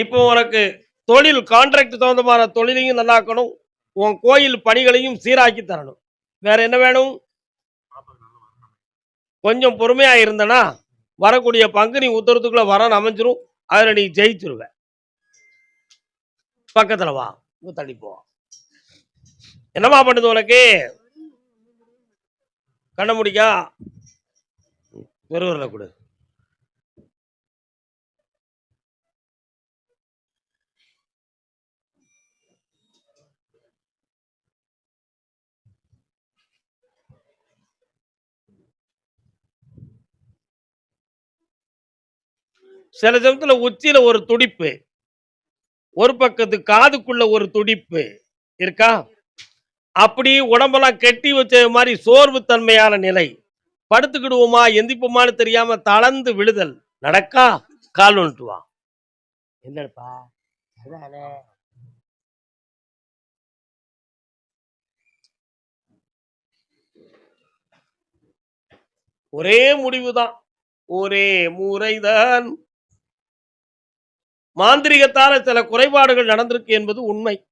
இப்போ உனக்கு தொழில் கான்ட்ராக்ட் தகுந்தமான தொழிலையும் நல்லாக்கணும். உன் கோயில் பணிகளையும் சீராக்கி தரணும். வேற என்ன வேணும்? கொஞ்சம் பொறுமையா இருந்தனா வரக்கூடிய பங்கு நீ உத்தரத்துக்குள்ள வரன் அமைஞ்சிரும். அதில் நீ ஜெயிச்சிருவ. பக்கத்துல வா. தள்ளி போ. என்னம்மா பண்ணுது உனக்கு? கண்ண முடிக்கா. பெருவரில் கொடு. சில சமயத்துல உச்சியில ஒரு துடிப்பு ஒரு பக்கத்து காதுக்குள்ள ஒரு துடிப்பு இருக்கா? அப்படி உடம்பெல்லாம் கெட்டி வச்ச மாதிரி சோர்வு தன்மையான நிலை. படுத்துக்கிடுவோமா எந்திப்போமான்னு தெரியாம தளர்ந்து விழுதல் நடக்கா? கால் வந்துட்டு வா. என்னப்பா? ஒரே முடிவுதான். ஒரே முறைதான். மாந்திரிகத்தால சில குறைபாடுகள் நடந்திருக்கு என்பது உண்மை.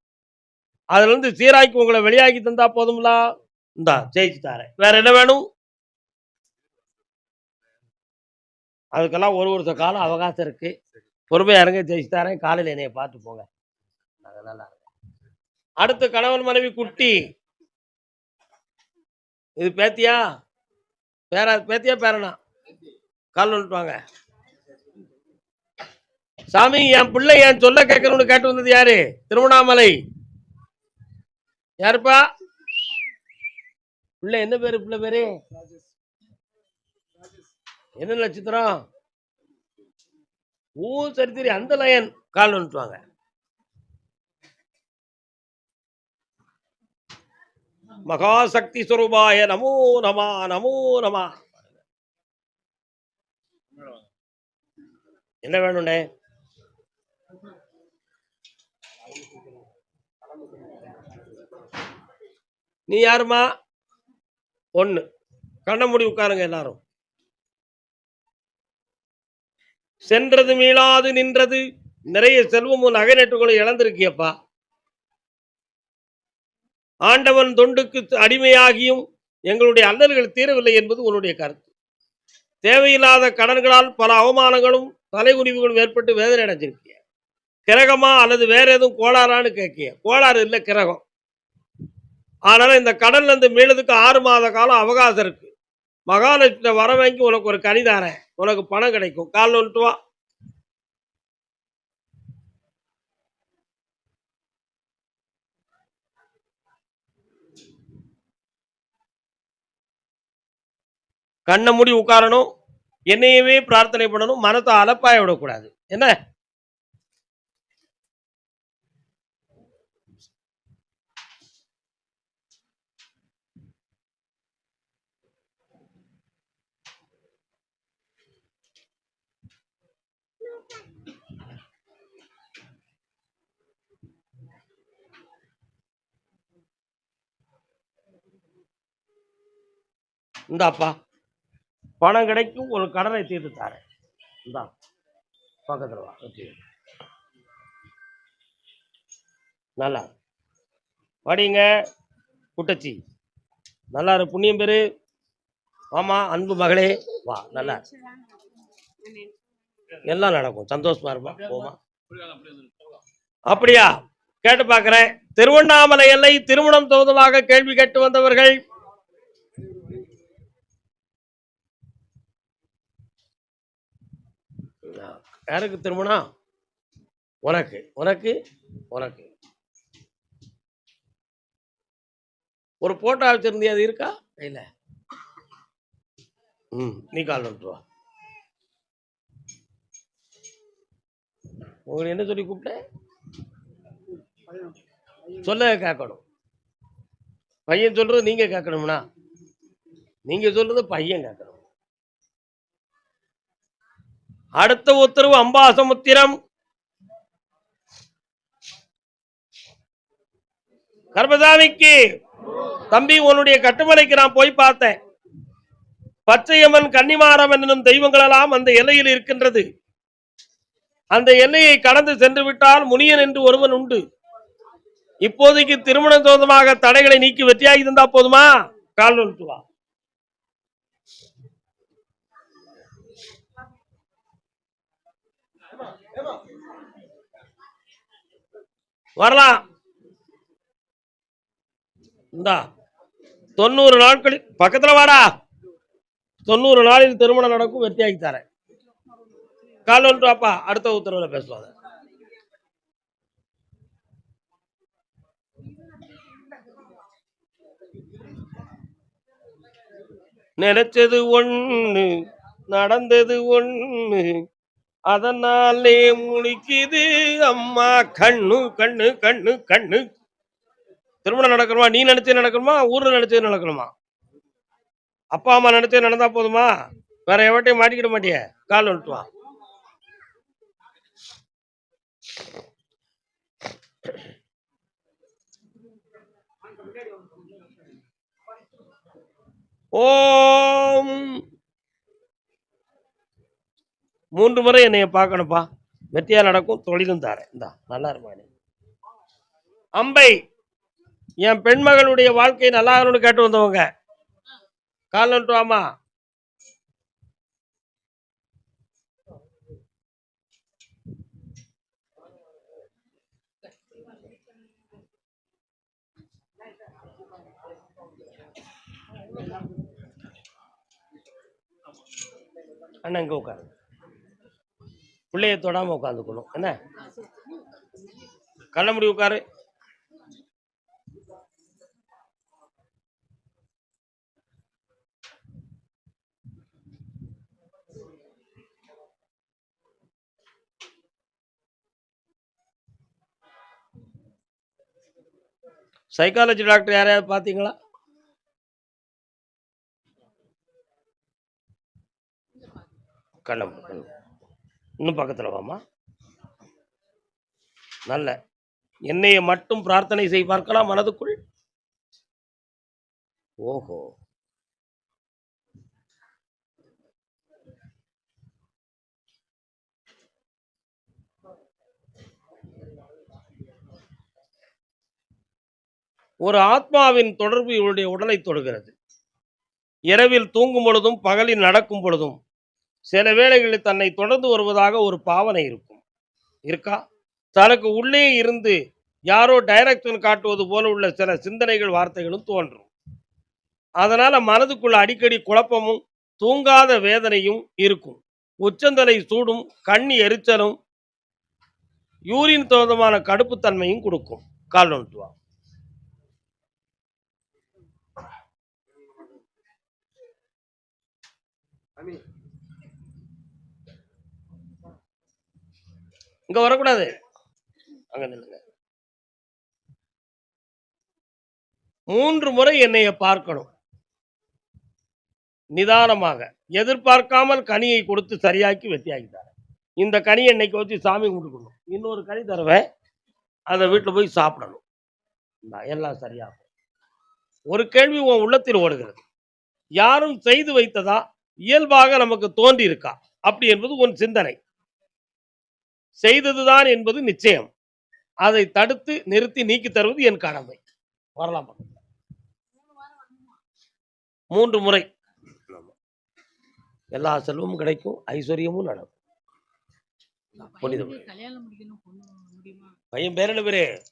அதுல இருந்து சீராக்கி உங்களை வெளியாக்கி தந்தா போதும்லா? இந்தா ஜெயிச்சு தாரேன். வேற என்ன வேணும்? அதுக்கெல்லாம் ஒரு ஒருத்த காலம் அவகாசம் இருக்கு. பொறுமையா இருங்க ஜெயிச்சு தாரேன். காலையில என்னைய பார்த்து போங்க. நல்லா அடுத்து கணவன் மனைவி குட்டி. இது பேத்தியா? பேரா பேத்தியா பேரனா? கால் வந்துட்டு வாங்க. சாமி என் பிள்ளை என் சொல்ல கேட்கணும்னு கேட்டு வந்தது யாரு? திருவண்ணாமலை. யாருப்பா? பிள்ளை என்ன பேரு? பிள்ளை பேரு? என்ன நட்சத்திரம்? ஊ சரி சரி அந்த லயன் கால் வந்துட்டுவாங்க. மகாசக்தி சுரூபாய நமோ நமா நமோ நமா. என்ன வேணும்னே? நீ யாருமா? ஒண்ணு. கண்ண மூடி உட்காருங்க எல்லாரும். சென்றது மீளாது நின்றது. நிறைய செல்வமும் நகை நட்டுகளும் இழந்திருக்கியப்பா. ஆண்டவன் தொண்டுக்கு அடிமையாகியும் எங்களுடைய அல்லல்கள் தீரவில்லை என்பது உன்னுடைய கருத்து. தேவையில்லாத கடன்களால் பல அவமானங்களும் தலைகுனிவுகளும் ஏற்பட்டு வேதனை அடைஞ்சிருக்கிய. கிரகமா அல்லது வேற எதுவும் கோளாறான்னு கேட்கிய. கோளாறு இல்லை கிரகம். ஆனால் இந்த கடன்ல இருந்து மீளதுக்கு ஆறு மாத காலம் அவகாசம் இருக்கு. மகாலட்சுமி வர வாங்கி உனக்கு ஒரு கனி உனக்கு பணம் கிடைக்கும். கால் வந்துட்டு வா. கண்ணை மூடி உட்காரணும். என்னையவே பிரார்த்தனை பண்ணணும். மனத்தை அலப்பாய விடக்கூடாது. என்ன? இந்தாப்பா. பணம் கிடைக்கும் ஒரு கடனை தீர்த்து தாரேன். இந்தா பக்கத்தில் வா வச்சு நல்லா படிங்க குட்டச்சி. நல்லா இரு புண்ணியம் பேரு ஆமாம் அன்பு மகளே. வா நல்லா எல்லாம் நடக்கும். சந்தோஷமா இருப்பா. போமா அப்படியா? கேட்டு பார்க்குறேன். திருவண்ணாமலை எல்லை திருமணம் தோதுமாக கேள்வி கேட்டு வந்தவர்கள் யாருக்கு திருமணம் உனக்கு. உனக்கு உனக்கு. ஒரு போட்டோ வச்சிருந்தியா அது இருக்கா? இல்ல. ம் நீ கால் வந்துட்டு வா. உங்களுக்கு என்ன சொல்லி கூப்பிட்டேன் சொல்ல கேட்கணும். பையன் சொல்றது நீங்க கேட்கணும்னா. நீங்க சொல்றது பையன் கேட்கணும். அடுத்த உத்தரவு அம்பாசமுத்திரம். கர்மசாமிக்கு தம்பி உன்னுடைய கட்டுமலைக்கு நான் போய் பார்த்தேன். பச்சையம்மன் கன்னிமாரம் என்னும் தெய்வங்களெல்லாம் அந்த எல்லையில் இருக்கின்றது. அந்த எல்லையை கடந்து சென்று விட்டால் முனியன் என்று ஒருவன் உண்டு. இப்போதைக்கு திருமணம் சோதமாக தடைகளை நீக்கி வெற்றியாகி இருந்தா போதுமா? கால் வந்துட்டு வரலாம். இந்தா தொண்ணூறு நாட்களில் பக்கத்துல வாடா. தொண்ணூறு நாளில் திருமணம் நடக்கும் வெற்றியாகி தரேன். கால் ஒன்று அடுத்த உத்தரவுல பேசுவாங்க. நினைச்சது ஒன்று நடந்தது ஒன்று அதனாலே முழிக்குது அம்மா கண்ணு கண்ணு கண்ணு கண்ணு. திருமணம் நடக்கணுமா? நீ நினைச்சே நடக்கணுமா? ஊர்ல நினைச்சே நடக்கணுமா? அப்பா அம்மா நினைச்சே நடந்தா போதுமா? வேற எவட்டையும் மாட்டிக்கிட மாட்டிய? கால் வந்துட்டு ஓம் மூன்று முறை என்னைய பார்க்கணும்ப்பா. வெற்றியா நடக்கும் தொழிலும் தாரேன். இந்தா நல்லா இருப்பானே அம்பை என் பெண்மகளுடைய வாழ்க்கை நல்லா இருக்கணும்னு கேட்டு வந்தவங்க. கால் வந்துட்டு வாமா அண்ணா இங்க உட்காருங்க. பிள்ளைய தொடாம உட்காந்துக்கணும். என்ன? கண்ண முடி உட்காரு. சைக்காலஜி டாக்டர் யாரையாவது பார்த்தீங்களா? கண்ணம் கண்ணம் இன்னும் பக்கத்தில் வாமா நல்ல. என்னைய மட்டும் பிரார்த்தனை செய் பார்க்கலாம் மனதுக்குள். ஓஹோ. ஒரு ஆத்மாவின் தொடர்பு இவருடைய உடலை தொடுகிறது. இரவில் தூங்கும் பொழுதும் பகலில் நடக்கும் பொழுதும் சில வேளைகளில் தன்னை தொடர்ந்து வருவதாக ஒரு பாவனை இருக்கும். இருக்கா? தனக்கு உள்ளே இருந்து யாரோ டைரக்ஷன் காட்டுவது போல உள்ள சில சிந்தனைகள் வார்த்தைகளும் தோன்றும். அதனால மனதுக்குள்ள அடிக்கடி குழப்பமும் தூங்காத வேதனையும் இருக்கும். உச்சந்தலை சூடும் கண் எரிச்சலும் யூரின் தோதமான கடுப்புத்தன்மையும் கொடுக்கும். கால் நோட்டுவா I mean, இங்க வரக்கூடாது. அங்க நில்லுங்க. மூன்று முறை என்னைய பார்க்கணும். நிதானமாக. எதிர்பார்க்காமல் கனியை கொடுத்து சரியாக்கி வெத்தியாக்கி இந்த கனி என்னைக்கு வச்சு சாமி கும்பிட்டுக்கணும்? இன்னொரு கனி தருவேன். அதை வீட்டில் போய் சாப்பிடணும். எல்லாம் சரியாகும். ஒரு கேள்வி உன் உள்ளத்தில் ஓடுகிறது. யாரும் செய்து வைத்ததா? இயல்பாக நமக்கு தோன்றி இருக்கா அப்படி என்பது உன் சிந்தனை. செய்ததுதான் என்பது நிச்சயம். அதை தடுத்து நிறுத்தி நீக்கி தருவது என் கடமை. வரலாம். மூன்று முறை. எல்லா செல்வமும் கிடைக்கும் ஐஸ்வர்யமும் நடக்கும். பையன் பேர் என்ன பேரு?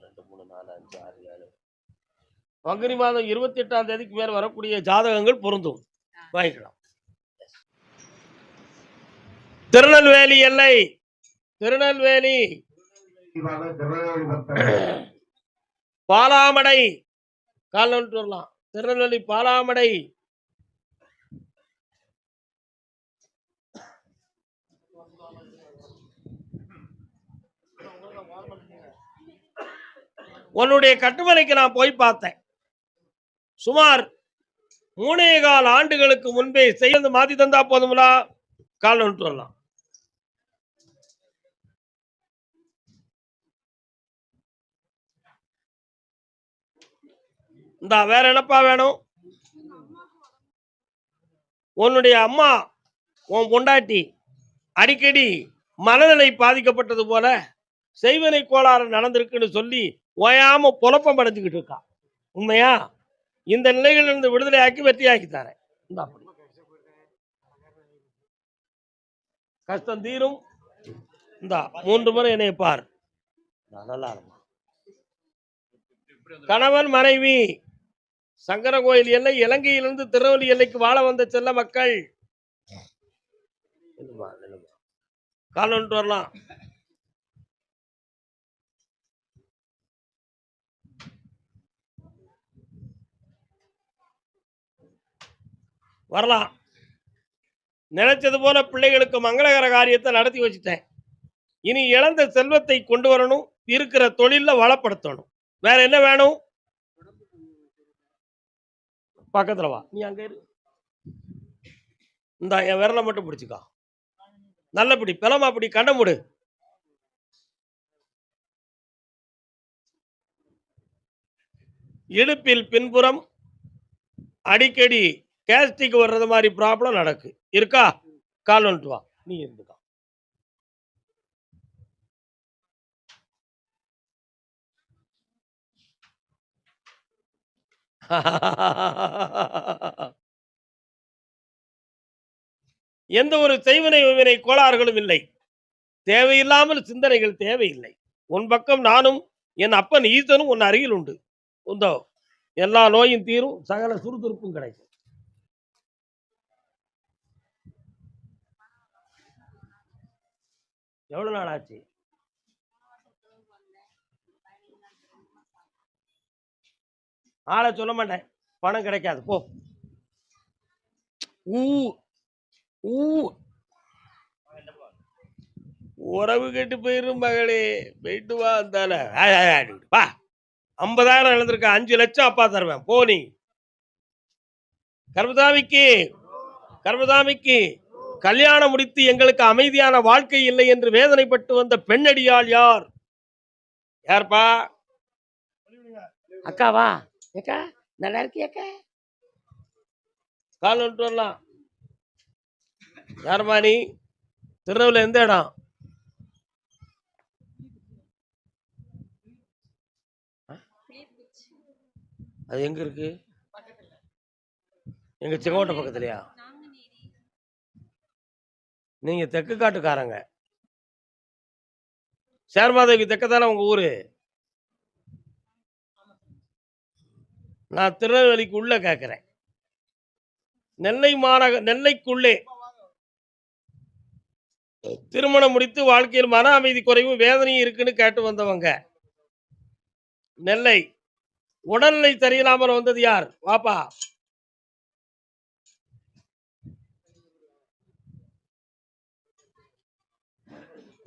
ரெண்டு மூணு நாலு அஞ்சு ஆறு பங்குனி மாதம் இருபத்தி எட்டாம் தேதிக்கு மேல் வரக்கூடிய ஜாதகங்கள் பொருந்தும். வாங்கிக்கலாம். திருநெல்வேலி எல்லை. திருநெல்வேலி. பாலாமடை. கால் வந்துட்டு வரலாம். திருநெல்வேலி பாலாமடை. உன்னுடைய கட்டுமலைக்கு நான் போய் பார்த்தேன். சுமார் மூணே கால் ஆண்டுகளுக்கு முன்பே செய்து மாத்தி தந்தா போதுங்களா கால் வந்துட்டு வரலாம். இந்தா வேற என்னப்பா வேணும்? உன்னுடைய அம்மா உன் பொண்டாட்டி அடிக்கடி மனநிலை பாதிக்கப்பட்டது போல செய்வனை கோளாறு நடந்திருக்குன்னு சொல்லி ஓயாம புலப்பம் அடைஞ்சுக்கிட்டு இருக்கா. உண்மையா? இந்த நிலைகளிலிருந்து விடுதலையாக்கி வெற்றியாக்கி தரேன். இந்தா அப்படி. கஷ்டம் தீரும். இந்தா மூன்று முறை என்னை பார். நல்லா கணவன் மனைவி சங்கர கோயில் எல்லை இலங்கையிலிருந்து திருவள்ளி எல்லைக்கு வாழ வந்த செல்ல மக்கள். நில்லுமா, வந்துட்டு வரலாம். வரலாம். நினைச்சது போல பிள்ளைகளுக்கு மங்களகர காரியத்தை நடத்தி வச்சுட்டேன். இனி இழந்த செல்வத்தை கொண்டு வரணும் இருக்கிற தொழில வளப்படுத்தணும். வேற என்ன வேணும்? பக்கத்துல வா. நீ அங்க இரு. இந்த என் விரலை மட்டும் பிடிச்சிக்கோ. நல்ல பிடி பிளமா பிடி கண்ண முடு. இடுப்பில் பின்புறம் அடிக்கடி கேஸ்டிக் வர்றது மாதிரி ப்ராப்ளம் நடக்கு. இருக்கா? கால் வந்துட்டு வா. நீ இருந்துக்கா. எந்த ஒரு செய்வினை வினை கோளாறுகளும் இல்லை. தேவையில்லாமல் சிந்தனைகள் தேவையில்லை. உன் பக்கம் நானும் என் அப்பன் ஈசனும் உன் அருகில் உண்டு. உந்தோ எல்லா நோயும் தீரும் சகல சுறுசுறுப்பும் கிடைக்கும். எவ்வளவு நாள் ஆச்சு ஆளை சொல்ல மாட்டேன். பணம் கிடைக்காது. போ. ஊ ஊ. உறவு கெட்டு போயிரும் மகளே. போயிட்டு வா அந்தால வா. ஐம்பதாயிரம் இழந்திருக்க. அஞ்சு லட்சம் அப்பா தருவேன். போ நீ. கர்மதாமிக்கு கர்மதாமிக்கு கல்யாணம் முடித்து எங்களுக்கு அமைதியான வாழ்க்கை இல்லை என்று வேதனைப்பட்டு வந்த பெண்ணடியாள் யார்? யார்ப்பா? அக்காவா ஏக்கா நல்லா இருக்கியாக்கா? கால் வந்துட்டு வரலாம். யாரம்மா நீ திருநெல்வேலி எந்த இடம்? அது எங்க இருக்கு? எங்க செங்கோட்டை பக்கத்துலயா? நீங்க தெற்கு காட்டுக்காரங்க. சேர்மாதேவி தானே உங்க ஊரு? நான் திருநெல்வேலிக்கு உள்ள கேட்கிறேன் நெல்லை மாநக நெல்லைக்குள்ளே. திருமணம் முடித்து வாழ்க்கையில் மன அமைதி குறைவும் வேதனையும் இருக்குன்னு கேட்டு வந்தவங்க. நெல்லை. உடல்நிலை சரியில்லாமல் வந்தது யார்? வாப்பா.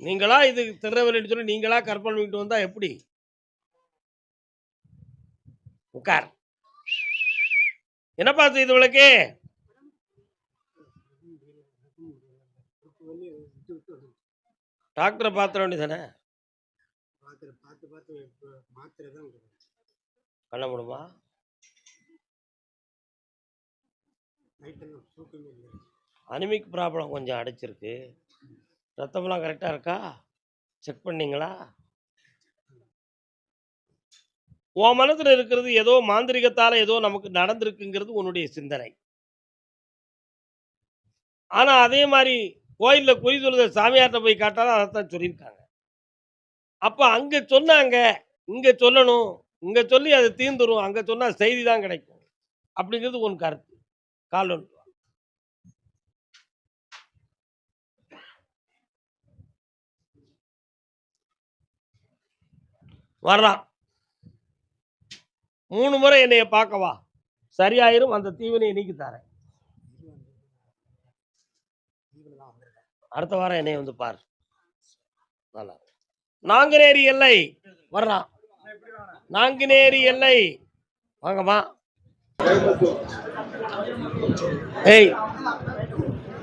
நீங்களா இது திருநெல்வேலின்னு சொல்லி நீங்களா கற்பனை பண்ணிட்டு வந்தா எப்படி? உட்கார். என்னப்பா செய்து விளக்கு டாக்டரை பார்த்துட வேண்டியதானே மாத்திரை பார்த்து பார்த்து தான் பண்ண முடியுமா அனிமிக் ப்ராப்ளம் கொஞ்சம் அடைச்சிருக்கு. ரத்தமெல்லாம் கரெக்டாக இருக்கா? செக் பண்ணீங்களா? உன் மனதில் இருக்கிறது ஏதோ மாந்திரிகத்தால் ஏதோ நமக்கு நடந்திருக்குங்கிறது உன்னுடைய சிந்தனை. ஆனால் அதே மாதிரி கோயிலில் குறி சொல்லுத சாமியார்ட்ட போய் காட்டாலும் அதைத்தான் சொல்லியிருக்காங்க. அப்போ அங்கே சொன்னாங்க இங்கே சொல்லணும் இங்கே சொல்லி அது தீர்ந்துரும் அங்கே சொன்னால் செய்தி தான் கிடைக்கும் அப்படிங்கிறது உன் கருத்து. கால் ஒன்று வர்றான் மூணு முறை என்னைய பார்க்கவா சரியாயிரும் அந்த தீவினையை நீக்கி தரேன். அடுத்த வாரம் என்னைய வந்து பார். நல்லா நாங்குநேரி எல்லை. வர்றான் நாங்குநேரி எல்லை. வாங்கம்மா ஏய்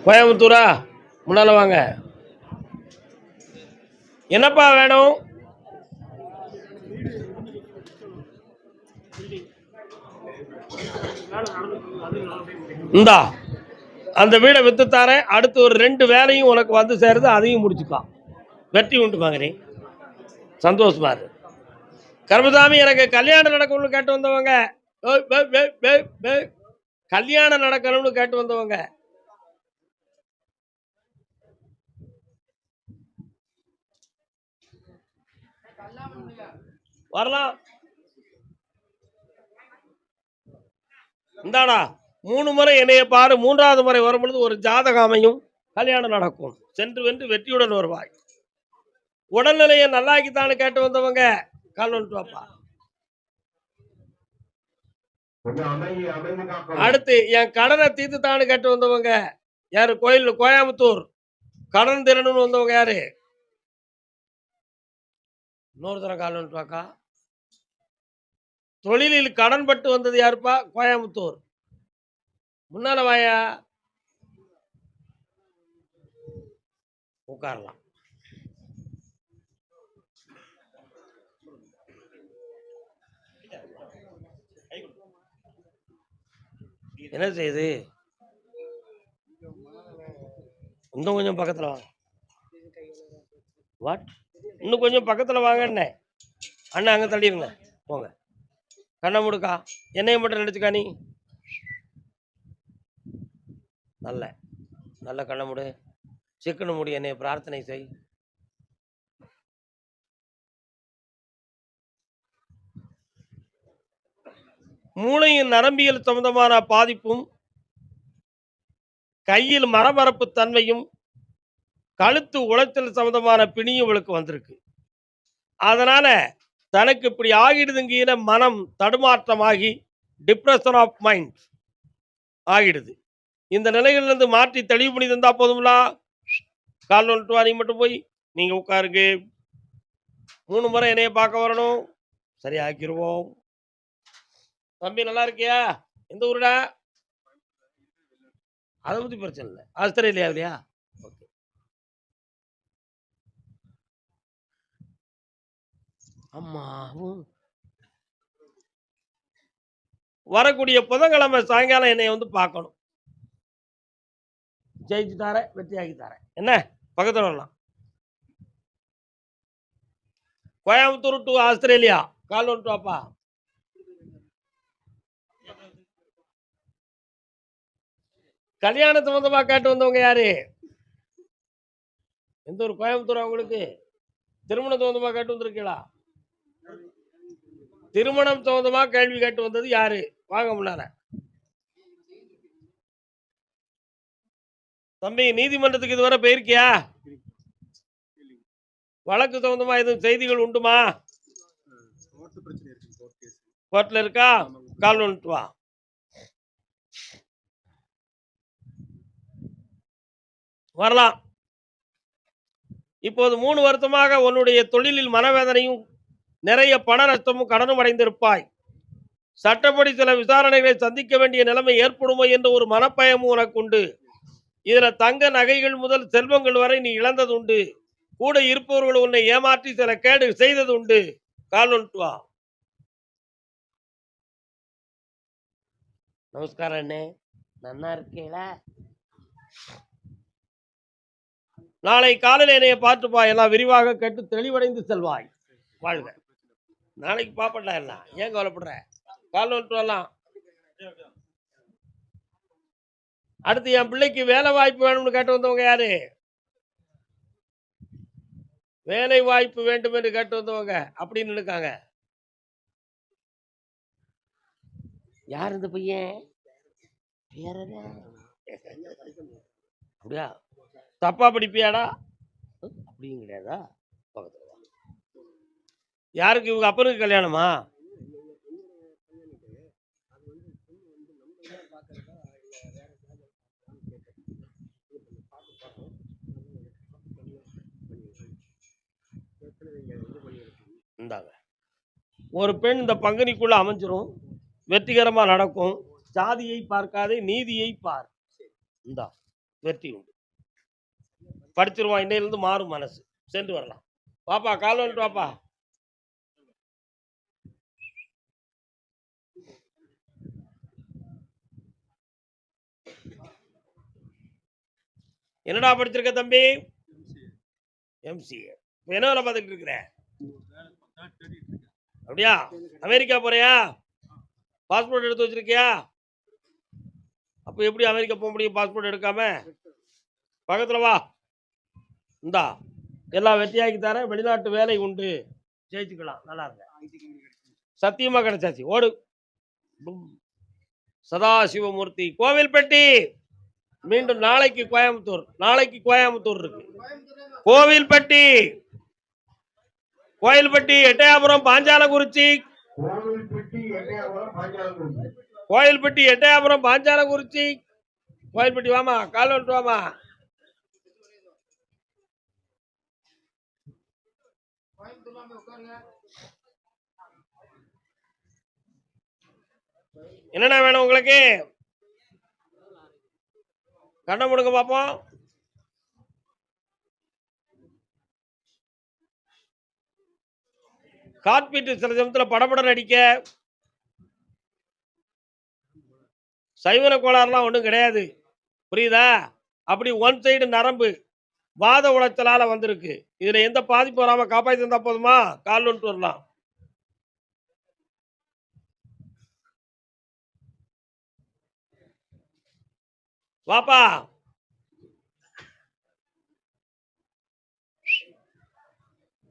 கோயம்புத்தூரா? முன்னால வாங்க. என்னப்பா வேணும்? இந்தா அந்த வீடை வித்துத்தார அடுத்து ஒரு ரெண்டு வேலையும் உனக்கு வந்து சேருது அதையும் முடிச்சுக்கலாம் வெற்றி உண்டு மகனே சந்தோஷமா இரு. கர்மசாமி எனக்கு கல்யாணம் நடக்கணும்னு கேட்டு வந்தவங்க. கல்யாணம் நடக்கணும்னு கேட்டு வந்தவங்க. வரலாம். இந்தாடா மூணு முறை என்னைய பாரு மூன்றாவது முறை வரும் பொழுது ஒரு ஜாதகம் அமையும் கல்யாணம் நடக்கும். சென்று வென்று வெற்றியுடன் வருவாய். உடல்நிலையை நல்லாக்கித்தான்னு கேட்டு வந்தவங்க கால் வந்துட்டு வாப்பா. அடுத்து என் கடனை தீர்த்துத்தான்னு கேட்டு வந்தவங்க யாரு? கோயில் கோயம்புத்தூர் கடன் திறனுன்னு வந்தவங்க யாரு? இன்னொரு தரம் கால் வந்துட்டு வாக்கா. தொழிலில் கடன் பட்டு வந்தது யாருப்பா? கோயம்புத்தூர். முன்னால வாயா? உட்காரலாம். என்ன செய்யுது இன்னும் கொஞ்சம் பக்கத்துல வாங்க. வாட் இன்னும் கொஞ்சம் பக்கத்துல வாங்கண்ணே அண்ணா அங்க தள்ளிடுங்க. போங்க. கண்ணை முடுக்கா. என்னையும் மட்டும் நினச்சிக்கா நீ. நல்ல நல்ல கண்ணை முடு. சிக்கன முடி என்னை பிரார்த்தனை செய். மூளையின் நரம்பியல் சம்பந்தமான பாதிப்பும் கையில் மரமரப்பு தன்மையும் கழுத்து உளைச்சல் சம்பந்தமான பிணியும் இவளுக்கு வந்திருக்கு. அதனால தனக்கு இப்படி ஆகிடுதுங்கிற மனம் தடுமாற்றமாகி டிப்ரெஷன் ஆஃப் மைண்ட் ஆகிடுது. இந்த நிலைகளிலிருந்து மாற்றி தெளிவு பண்ணி தந்தா போதும்லா? கால் வந்துட்டு வா மட்டும் போய். நீங்கள் உட்காருங்க. மூணு முறை என்னைய பார்க்க வரணும். சரி ஆக்கிடுவோம் தம்பி நல்லா இருக்கியா? எந்த ஊருடா? அதை பற்றி பிரச்சனை இல்லை. ஆஸ்திரேலியா இல்லையா? ஓகே அம்மா உம். வரக்கூடிய புதன்கிழமை சாயங்காலம் என்னை வந்து பார்க்கணும். ஜெயிச்சு தரேன் வெற்றியாக்கி தரேன். என்ன? பக்கத்தில் வரலாம். Coimbatore to Australia. கால் வந்துட்டு வாப்பா கல்யாண சம்பந்தமா கேட்டு வந்தவங்க யாரு? எந்த ஒரு கோயம்புத்தூர் அவங்களுக்கு திருமணம் சம்பந்தமா கேட்டு வந்திருக்கீங்களா? திருமணம் சம்பந்தமா கேள்வி கேட்டு வந்தது யாரு? வாங்க முன்னால. தம்பி நீதிமன்றத்துக்கு இதுவரை போயிருக்கியா? வழக்கு சம்பந்தமா எதுவும் செய்திகள் உண்டுமா? கோர்ட்ல இருக்கா? கால் வந்துட்டு வா. வரலாம். இப்போது மூணு வருஷமாக உன்னுடைய தொழிலில் மனவேதனையும் நிறைய பண நஷ்டமும் கடனும் அடைந்திருப்பாய். சட்டப்படி சில விசாரணைகளை சந்திக்க வேண்டிய நிலைமை ஏற்படுமோ என்ற ஒரு மனப்பயமும் உனக்கு உண்டு இதுல தங்க நகைகள் முதல் செல்வங்கள் வரை நீ இழந்தது உண்டு கூட இருப்பவர்கள் உன்னை ஏமாற்றி சில கேடு செய்தது உண்டு கால் வந்துட்டு வா. நமஸ்காரம் அண்ணே. நன்னா இருக்கீங்களா? நாளை காலையில் என்னைய பார்த்துப்பா. எல்லாம் விரிவாக கேட்டு தெளிவடைந்து செல்வாய். வாழ்க. நாளைக்கு பாப்பண்டா எல்லாம். ஏன் கவலைப்படுற? கால் வந்துட்டு வரலாம். அடுத்து என் பிள்ளைக்கு வேலை வாய்ப்பு வேணும்னு கேட்டு வந்தவங்க யாரு? வேலை வாய்ப்பு வேண்டும் என்று கேட்டு வந்தவங்க அப்படின்னு இருக்காங்க. யார் இந்த பையன்? அப்படியா? தப்பா படிப்பியாடா? அப்படியும் கிடையாதா? யாருக்கு? இவங்க அப்பனுக்கு கல்யாணமா? இந்தாங்க. ஒரு பெண் இந்த பங்குனிக்குள்ள அமைஞ்சிரும். வெற்றிகரமா நடக்கும். ஜாதியை பார்க்காதே நீதியை பார். இந்தா வெற்றி உண்டு. படிச்சிருவான் இன்னையிலிருந்து மாறும் மனசு. சென்று வரலாம். பாப்பா கால் வந்துட்டு வாப்பா. என்னடா படிச்சிருக்க தம்பி? எம்சிஏ இப்போ என்ன வேலை பார்த்துக்கிட்டு இருக்கிற? அப்படியா? அமெரிக்கா போறியா? பாஸ்போர்ட் எடுத்து வச்சிருக்கியா? அப்போ எப்படி அமெரிக்கா போக முடியும் பாஸ்போர்ட் எடுக்காம? பக்கத்தில் வா. இந்தா எல்லாம் வெற்றியாக்கி தரேன் வெளிநாட்டு வேலை உண்டு. ஜெயிச்சுக்கலாம். நல்லா இருங்க. சத்தியமாக கிடைச்சாச்சு. ஓடு. சதாசிவமூர்த்தி கோவில்பட்டி. மீண்டும் நாளைக்கு கோயம்புத்தூர் நாளைக்கு கோயம்புத்தூர் இருக்கு. கோவில்பட்டி கோயில்பட்டி எட்டயாபுரம் பாஞ்சாலங்குறிச்சி. கோயில்பட்டி எட்டயாபுரம் பாஞ்சாலங்குறிச்சி. கோயில்பட்டி வாமா கால் வந்துட்டு வாமா என்னென்ன வேணும் உங்களுக்கு? கண்ணை முடுங்க பார்ப்போம் கார்பீட்டு சில சமயத்தில் படபடம் நடிக்க சைவன கோளாறுலாம் ஒன்றும் கிடையாது. புரியுதா? அப்படி ஒன் சைடு நரம்பு வாத உளைச்சலால வந்திருக்கு. இதுல எந்த பாதிப்பு வராம காப்பாத்தி தந்தா போதுமா? கால் வந்துட்டு வரலாம் வாப்பா.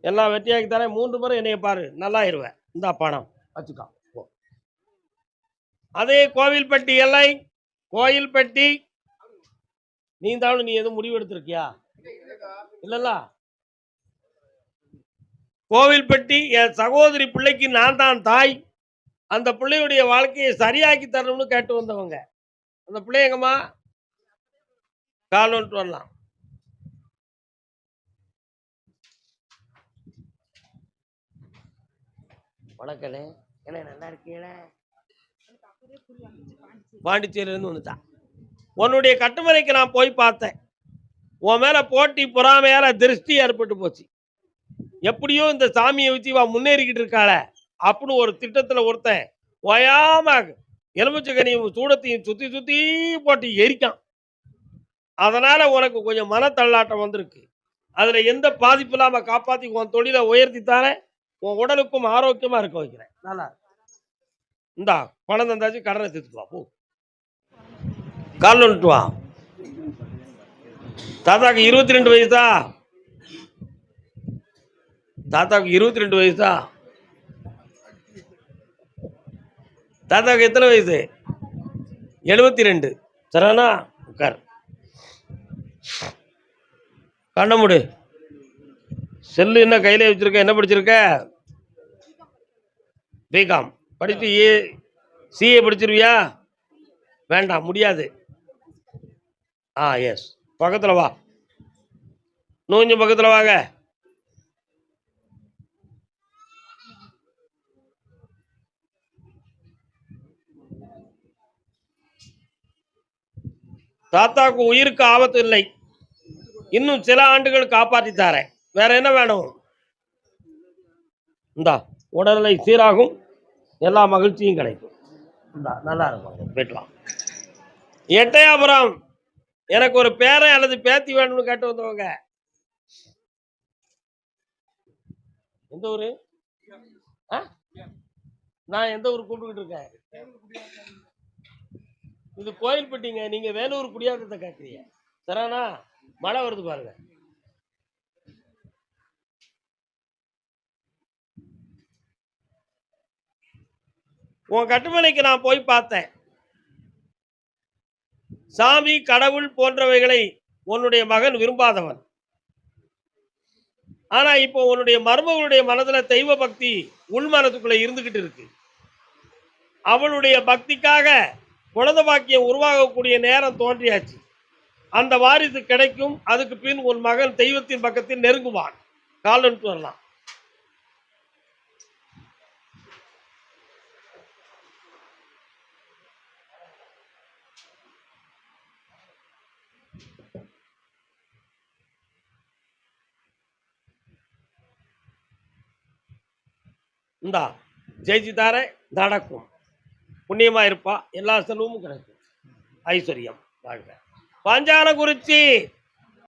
எல்லாம் வெட்டியாக்கி தரேன் மூன்று முறை என்னைய பாரு நல்லா இருவேன் இந்தா பணம் வச்சுக்கோ. அதே கோவில்பட்டி எல்லை கோயில்பட்டி. நீ தானும் நீ எதுவும் முடிவு எடுத்திருக்கியா? இல்லல்ல. கோவில்பட்டி என் சகோதரி பிள்ளைக்கு நான் தான் தாய். அந்த பிள்ளையுடைய வாழ்க்கையை சரியாக்கி தரணும்னு கேட்டு வந்தவங்க. அந்த பிள்ளை எங்கம்மா? கால் வந்துட்டு வரலாம். வணக்கண்ணே. என்ன நல்லா இருக்கீங்களே பாண்டிச்சேரியிலேருந்து வந்துட்டான். உன்னுடைய கட்டுமனைக்கு நான் போய் பார்த்தேன். உன் மேல போட்டி பொறாமையால திருஷ்டி ஏற்பட்டு போச்சு. எப்படியோ இந்த சாமியை வச்சு இவன் முன்னேறிக்கிட்டு இருக்காள அப்படின்னு ஒரு திட்டத்துல ஒருத்தன் ஓயாம எலுமிச்சக்கனியும் சூடத்தையும் சுத்தி சுத்தி போட்டு எரிக்கான் அதனால உனக்கு கொஞ்சம் மனத்தள்ளாட்டம் வந்திருக்கு. அதுல எந்த பாதிப்பு இல்லாம காப்பாத்தி உன் தொழிலை உயர்த்தி தானே உன் உடலுக்கும் ஆரோக்கியமா இருக்க வைக்கிறேன். நல்லா இந்தா பணம் தந்தாச்சு கடனை தீர்த்துட்டு போ. கால் வந்துட்டு வா. தாத்தாக்கு இருபத்தி ரெண்டு வயசா? தாத்தாக்கு இருபத்தி ரெண்டு வயசா? தாத்தாக்கு எத்தனை வயசு? எழுபத்தி ரெண்டு சரிண்ணா உட்கார். கண்ண முடி. செல்லு என்ன கையில் வச்சிருக்க என்ன படிச்சிருக்க? பிகாம் படிச்சு ஏ சிஏ படிச்சிருவியா? வேண்டாம் முடியாது. ஆ எஸ் பக்கத்தில் வா. நூஞ்சு பக்கத்தில் வாங்க. தாத்தாவுக்கு உயிருக்கு ஆபத்து இல்லை. இன்னும் சில ஆண்டுகள் காப்பாற்றி தாரேன். வேற என்ன வேணும்? இந்தா உடல்நிலை சீராகும். எல்லா மகிழ்ச்சியும் கிடைக்கும். இந்தா நல்லா இருக்கும். போயிட்டு எட்டயாபுரம் எனக்கு ஒரு பேரை அல்லது பேத்தி வேணும்னு கேட்டு வந்தவங்க. எந்த ஊரு? ஆ? நான் எந்த ஊர் கூப்பிட்டுக்கிட்டு இருக்கேன்? இது கோயில்பட்டிங்க. நீங்க வேலூர் குடியாத்தத்தை கேட்குறீங்க சரானா மழை வருது பாருங்க. உன் கட்டுமனைக்கு நான் போய் பார்த்தேன். சாமி கடவுள் போன்றவைகளை உன்னுடைய மகன் விரும்பாதவன். ஆனா இப்போ உன்னுடைய மருமகளுடைய மனதுல தெய்வ பக்தி உள்மனத்துக்குள்ள இருந்துகிட்டு இருக்கு. அவளுடைய பக்திக்காக குழந்தை பாக்கியம் உருவாகக்கூடிய நேரம் தோன்றியாச்சு. அந்த வாரிசு கிடைக்கும் அதுக்கு பின் உன் மகன் தெய்வத்தின் பக்கத்தில் நெருங்குவான். காலன்ட்டு வரலாம். இந்தா ஜெயிச்சுதார நடக்கும் புண்ணியமா இருப்பா எல்லா செலவும் கிடைக்கும். ஐஸ்வர்யம் வாழ்க. பாஞ்சாலங்குறிச்சி